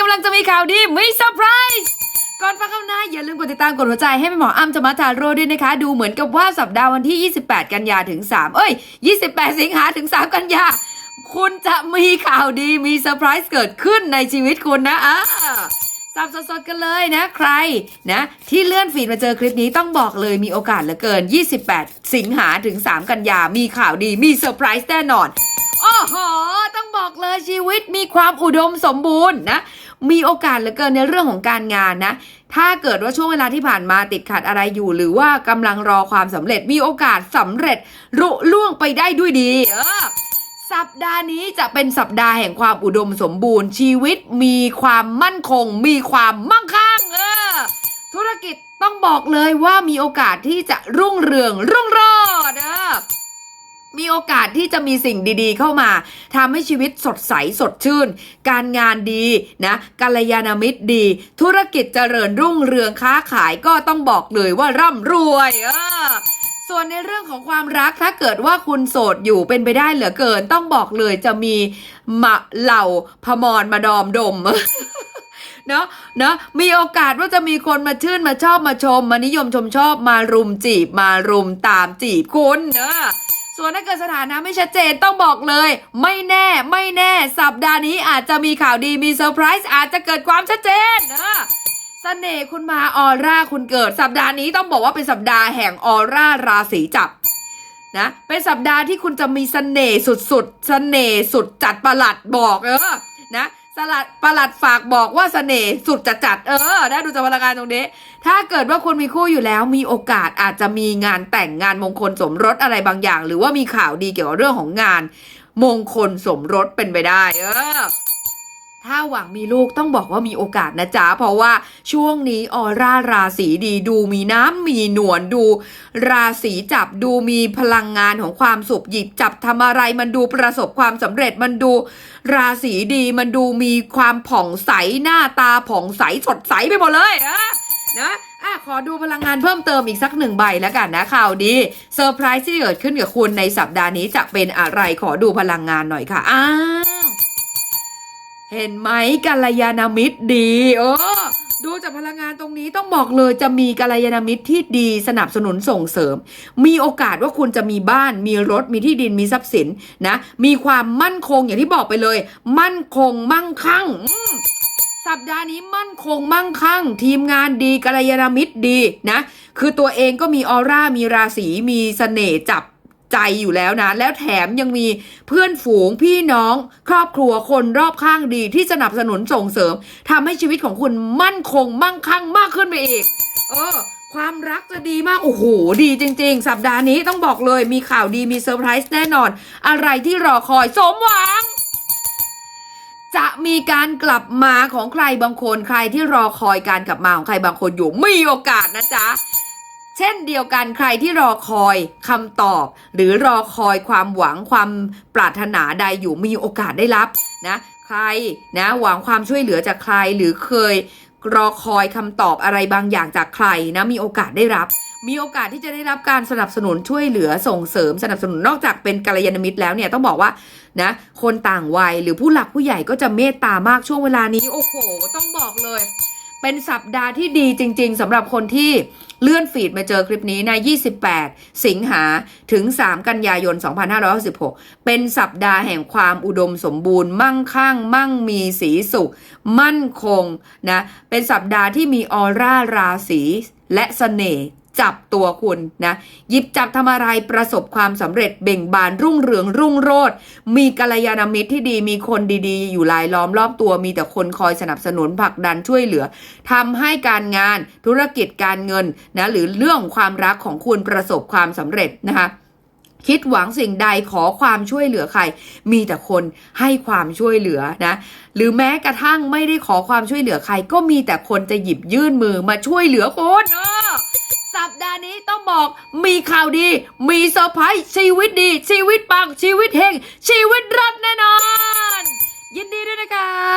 กำลังจะมีข่าวดีมีเซอร์ไพรส์ก่อนฟังคำหน้าอย่าลืมกดติดตามกดหัวใจให้แม่หมออ้ำจะมาทาโร่ด้วยนะคะ ดูเหมือนกับว่าสัปดาห์วันที่ 28 กันยาถึง 3 เอ้ย 28 สิงหาถึง 3 กันยา คุณจะมีข่าวดีมีเซอร์ไพรส์เกิดขึ้นในชีวิตคุณนะอ่าสับสดๆกันเลยนะใครนะที่เลื่อนฟีดมาเจอคลิปนี้ต้องบอกเลยมีโอกาสเหลือเกิน 28 สิงหาถึง 3 กันยา มีข่าวดีมีเซอร์ไพรส์แน่นอน โอ้โห ต้องบอกเลยชีวิตมีความอุดมสมบูรณ์นะ มีโอกาสเหลือเกินในเรื่องของการงานนะ ถ้าเกิดว่าช่วงเวลาที่ผ่านมาติดขัดอะไรอยู่ หรือว่ากำลังรอความสำเร็จมีโอกาสสำเร็จรุล่วงไปได้ด้วยดี เออสัปดาห์นี้จะเป็นสัปดาห์แห่งความอุดมสมบูรณ์ชีวิตมีความมั่นคง มีความมั่งคั่งเออธุรกิจต้องบอกเลยว่ามีโอกาสที่จะรุ่งเรืองรุ่งโรจน์ มีโอกาสที่จะมีสิ่งดีๆ เข้ามาทำให้ชีวิตสดใสสดชื่น การงานดีนะกัลยาณมิตรดี ธุรกิจเจริญรุ่งเรืองค้าขายก็ต้องบอกเลยว่าร่ำรวยเออส่วนในเรื่องของความรักถ้าเกิดว่าคุณโสดอยู่เป็นไปได้เหลือเกิน ต้องบอกเลยจะมีมะเหล่าพมรมาดอมดมเนาะเนาะมีโอกาสว่าจะมีคนมาชื่นมาชอบมาชม มานิยมชมชอบมารุมจีบมารุมตามจีบคุณเนอะ ส่วนถ้าเกิดสถานะไม่ชัดเจนต้องบอกเลย ไม่แน่ไม่แน่ สัปดาห์นี้อาจจะมีข่าวดีมีเซอร์ไพรส์อาจจะเกิดความชัดเจนเนอะเสน่ห์คุณมาออร่าคุณเกิด สัปดาห์นี้ต้องบอกว่าเป็นสัปดาห์แห่งออร่าราศีจับนะเป็นสัปดาห์ที่คุณจะมีเสน่ห์สุดๆเสน่ห์สุดจัดประหลัดบอกเออนะ สลัดประหลัดฝากบอกว่าเสน่ห์สุดจัดจัดเออได้ดูจากพลังงานตรงนี้ ถ้าเกิดว่าคุณมีคู่อยู่แล้ว มีโอกาสอาจจะมีงานแต่งงานมงคลสมรสอะไรบางอย่าง หรือว่ามีข่าวดีเกี่ยวกับเรื่องของงาน มงคลสมรสเป็นไปได้ เออ ถ้าหวังมีลูกต้องบอกว่ามีโอกาสนะจ๊ะ เพราะว่าช่วงนี้ออร่าราศีดีดูมีน้ำมีหนวลดู ราศีจับดูมีพลังงานของความสุขหยิบจับทำอะไรมันดูประสบความสำเร็จมันดู ราศีดีมันดูมีความผ่องใสหน้าตาผ่องใสสดใสไปหมดเลยอะนะอะขอดูพลังงานเพิ่มเติมอีกสักหนึ่งใบแล้วกันนะข่าวดีเซอร์ไพรส์ที่เกิดขึ้นกับคุณในสัปดาห์นี้จะเป็นอะไรขอดูพลังงานหน่อยค่ะอ้าว เห็นไหมกัลยาณมิตรดีเออดูจากพลังงานตรงนี้ต้องบอกเลยจะมีกัลยาณมิตรที่ดีสนับสนุนส่งเสริม มีโอกาสว่าคุณจะมีบ้าน มีรถมีที่ดินมีทรัพย์สินนะ มีความมั่นคงอย่างที่บอกไปเลย มั่นคงมั่งคั่งสัปดาห์นี้มั่นคงมั่งคั่ง ทีมงานดีกัลยาณมิตรดีนะ คือตัวเองก็มีออร่ามีราศีมีเสน่ห์จับ ใจอยู่แล้วนะ แล้วแถมยังมีเพื่อนฝูงพี่น้อง ครอบครัวคนรอบข้างดีที่สนับสนุนส่งเสริมทำให้ชีวิตของคุณมั่นคง มั่งคั่งมากขึ้นไปอีก เออ ความรักจะดีมาก โอ้โห ดีจริง ๆ สัปดาห์นี้ต้องบอกเลยมีข่าวดีมีเซอร์ไพรส์แน่นอน อะไรที่รอคอยสมหวังจะมีการกลับมาของใครบางคนใครที่รอคอยการกลับมาของใครบางคนอยู่มีโอกาสนะจ๊ะ เช่นเดียวกันใครที่รอคอยคำตอบ หรือรอคอยความหวังความปรารถนาใดอยู่มีโอกาสได้รับนะใครนะหวังความช่วยเหลือจากใครหรือเคยรอคอยคำตอบอะไรบางอย่างจากใครนะมีโอกาสได้รับ มีโอกาสที่จะได้รับการสนับสนุนช่วยเหลือส่งเสริมสนับสนุนนอกจากเป็นกัลยาณมิตรแล้วเนี่ยต้องบอกว่านะคนต่างวัยหรือผู้หลักผู้ใหญ่ก็จะเมตตามากช่วงเวลานี้ โอ้โห ต้องบอกเลย เป็นสัปดาห์ที่ดีจริง ๆสำหรับคนที่เลื่อนฟีดมาเจอคลิปนี้ใน28 สิงหาถึง 3 กันยายน 2566 เป็นสัปดาห์แห่งความอุดมสมบูรณ์ มั่งคั่ง มั่งมีสีสุข มั่นคงนะ เป็นสัปดาห์ที่มีออร่าราศีและเสน่ห์ จับตัวคุณนะหยิบจับทำอะไรประสบความสำเร็จเบ่งบานรุ่งเรืองรุ่งโรจน์มีกัลยาณมิตรที่ดีมีคนดีๆ อยู่รายล้อมรอบตัวมีแต่คนคอยสนับสนุนผลักดันช่วยเหลือทำให้การงานธุรกิจการเงินนะหรือเรื่องความรักของคุณประสบความสำเร็จนะคะคิดหวังสิ่งใดขอความช่วยเหลือใคร มีแต่คนให้ความช่วยเหลือนะ หรือแม้กระทั่งไม่ได้ขอความช่วยเหลือใคร ก็มีแต่คนจะหยิบยื่นมือมาช่วยเหลือคุณเออ ดาห์นี้ต้องบอกมีข่าวดี มีเซอร์ไพรส์ชีวิตดี ชีวิตปังชีวิตเฮงชีวิตรัดแน่นอน ยินดีด้วยนะคะ